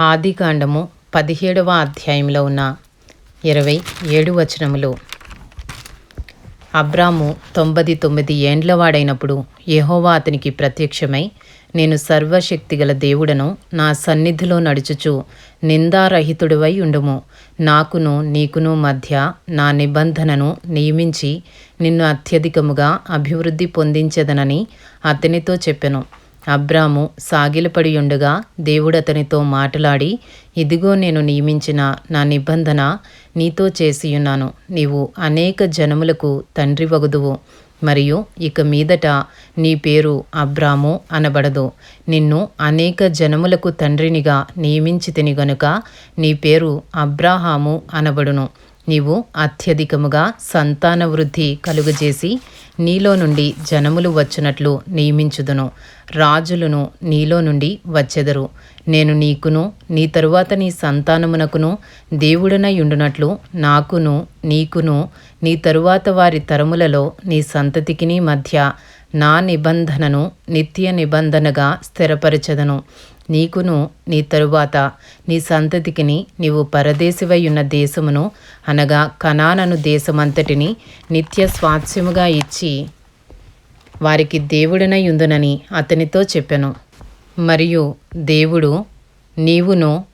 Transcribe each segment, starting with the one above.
ఆదికాండము పదిహేడవ అధ్యాయంలో ఉన్న ఇరవై ఏడు వచనములు. అబ్రాము తొంభై తొమ్మిది ఏండ్లవాడైనప్పుడు యహోవా అతనికి ప్రత్యక్షమై నేను సర్వశక్తిగల దేవుడను నా సన్నిధిలో నడుచుచు నిందారహితుడివై ఉండుము. నాకును నీకును మధ్య నా నిబంధనను నియమించి నిన్ను అత్యధికముగా అభివృద్ధి పొందించదనని అతనితో చెప్పెను. అబ్రాము సాగిలపడి ఉండగా దేవుడు అతనితో మాట్లాడి ఇదిగో నేను నియమించిన నా నిబంధన నీతో చేసియున్నాను. నీవు అనేక జనములకు తండ్రి వగుదువు. మరియు ఇక మీదట నీ పేరు అబ్రాము అనబడదు. నిన్ను అనేక జనములకు తండ్రినిగా నియమించితిని గనుక నీ పేరు అబ్రాహాము అనబడును. నీవు అత్యధికముగా సంతాన వృద్ధి కలుగజేసి నీలో నుండి జనములు వచ్చినట్లు నియమించుదును. రాజులను నీలో నుండి వచ్చెదరు. నేను నీకును నీ తరువాత నీ సంతానమునకును దేవుడనై ఉండునట్లు నాకును నీకును నీ తరువాత వారి తరములలో నీ సంతతికిని మధ్య నా నిబంధనను నిత్య నిబంధనగా స్థిరపరచదను. నీకును నీ తరువాత నీ సంతతికిని నీవు పరదేశివై ఉన్న దేశమును అనగా కనానను దేశమంతటిని నిత్య స్వాస్యముగా ఇచ్చి వారికి దేవుడనయుందునని అతనితో చెప్పెను. మరియు దేవుడు నీవును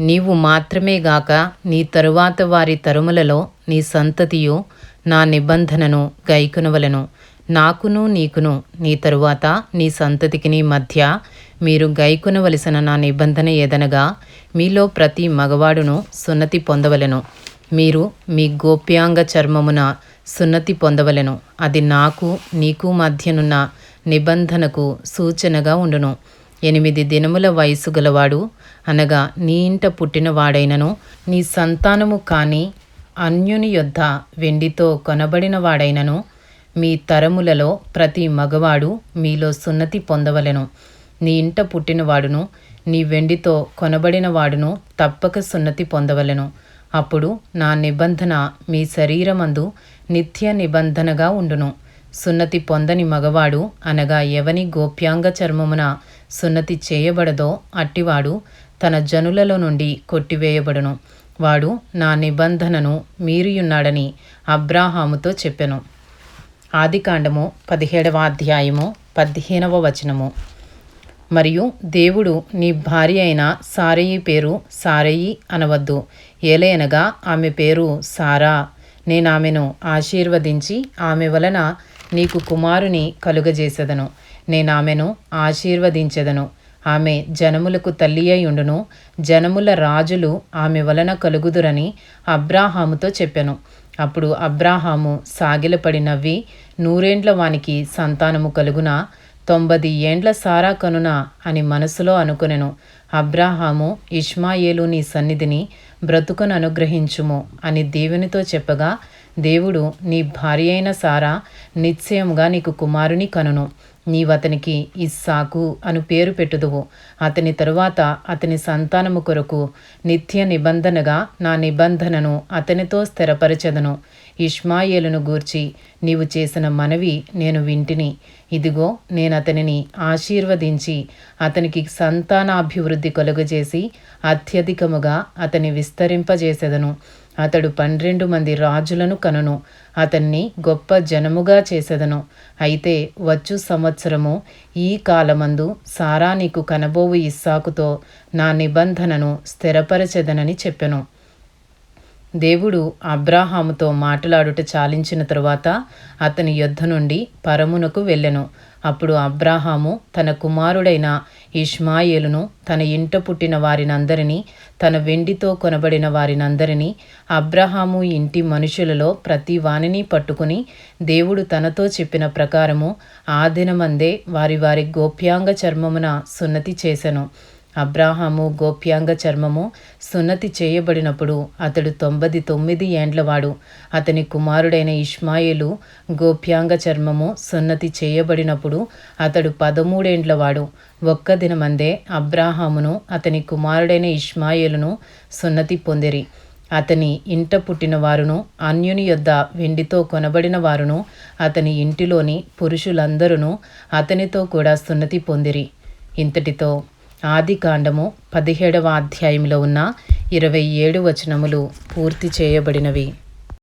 నీవు మాత్రమే గాక నీ తరువాత వారి తరుములలో నీ సంతతియు నా నిబంధనను గైకునవలను. నాకును నీకును నీ తరువాత నీ సంతతికిని మధ్య మీరు గైకొనవలసిన నా నిబంధన ఏదనగా మీలో ప్రతి మగవాడును సున్నతి పొందవలెను. మీరు మీ గోప్యాంగ చర్మమున సున్నతి పొందవలెను. అది నాకు నీకు మధ్యనున్న నిబంధనకు సూచనగా ఉండును. ఎనిమిది దినముల వయసు గలవాడు అనగా నీ ఇంట పుట్టినవాడైనను నీ సంతానము కాని అన్యుని యొద్ద వెండితో కొనబడిన వాడైనను మీ తరములలో ప్రతి మగవాడు మీలో సున్నతి పొందవలెను. నీ ఇంట పుట్టినవాడును నీ వెండితో కొనబడిన వాడును తప్పక సున్నతి పొందవలెను. అప్పుడు నా నిబంధన మీ శరీరమందు నిత్య నిబంధనగా ఉండును. సున్నతి పొందని మగవాడు అనగా ఎవని గోప్యాంగ చర్మమున సున్నతి చేయబడదో అట్టివాడు తన జనులలో నుండి కొట్టివేయబడును. వాడు నా నిబంధనను మీరియున్నాడని అబ్రాహాముతో చెప్పెను. ఆదికాండము పదిహేడవ అధ్యాయము పదిహేనవ వచనము. మరియు దేవుడు నీ భార్య అయిన సారయి పేరు సారయి అనవద్దు. ఏలయనగా ఆమె పేరు సారా. నేను ఆమెను ఆశీర్వదించి ఆమె వలన నీకు కుమారుని కలుగజేసెదను. నేను ఆమెను ఆశీర్వదించెదను. ఆమె జనములకు తల్లి అయ్యుండును జనముల రాజులు ఆమె వలన కలుగుదురని అబ్రాహాముతో చెప్పెను. అప్పుడు అబ్రాహాము సాగిలపడి నవ్వి నూరేండ్ల వానికి సంతానము కలుగునా తొంభది ఏండ్ల సారా కనున అని మనసులో అనుకునెను. అబ్రాహాము ఇష్మాయేలు నీ సన్నిధిని బ్రతుకును అనుగ్రహించుము అని దేవునితో చెప్పగా దేవుడు నీ భార్య అయిన సారా నిశ్చయముగా నీకు కుమారుని కనును. నీవతనికి ఇస్సాకు అను పేరు పెట్టుదువు. అతని తరువాత అతని సంతానము కొరకు నిత్య నిబంధనగా నా నిబంధనను అతనితో స్థిరపరచెదను. ఇష్మాయేలును గూర్చి నీవు చేసిన మనవి నేను వింటిని. ఇదిగో నేను అతనిని ఆశీర్వదించి అతనికి సంతానాభివృద్ధి కలుగజేసి అత్యధికముగా అతని విస్తరింపజేసెదను. అతడు పన్నెండు మంది రాజులను కనును. అతన్ని గొప్ప జనముగా చేసెదను. అయితే వచ్చు సంవత్సరము ఈ కాలమందు సారా నీకు కనబోవు ఇస్సాకుతో నా నిబంధనను స్థిరపరచెదనని చెప్పెను. దేవుడు అబ్రాహాముతో మాట్లాడుట చాలించిన తరువాత అతని యొద్ధ నుండి పరమునకు వెళ్ళెను. అప్పుడు అబ్రాహాము తన కుమారుడైన ఇష్మాయేలును తన ఇంట పుట్టిన వారినందరినీ తన వెండితో కొనబడిన వారినందరినీ అబ్రహాము ఇంటి మనుషులలో ప్రతి వానిని పట్టుకుని దేవుడు తనతో చెప్పిన ప్రకారము ఆ దినమందే వారి వారి గోప్యాంగ చర్మమున సున్నతి చేసెను. అబ్రాహాము గోప్యాంగ చర్మము సున్నతి చేయబడినప్పుడు అతడు తొంభై తొమ్మిది ఏండ్లవాడు అతని కుమారుడైన ఇష్మాయేలు గోప్యాంగ చర్మము సున్నతి చేయబడినప్పుడు అతడు పదమూడేండ్లవాడు ఒక్క దినమందే అబ్రాహామును అతని కుమారుడైన ఇష్మాయిలును సున్నతి పొందిరి. అతని ఇంట పుట్టిన వారును అన్యుని యొద్ద వెండితో కొనబడిన వారును అతని ఇంటిలోని పురుషులందరూ అతనితో కూడా సున్నతి పొందిరి. ఇంతటితో ఆది కాండము పదిహేడవ అధ్యాయంలో ఉన్న ఇరవై ఏడు వచనములు పూర్తి చేయబడినవి.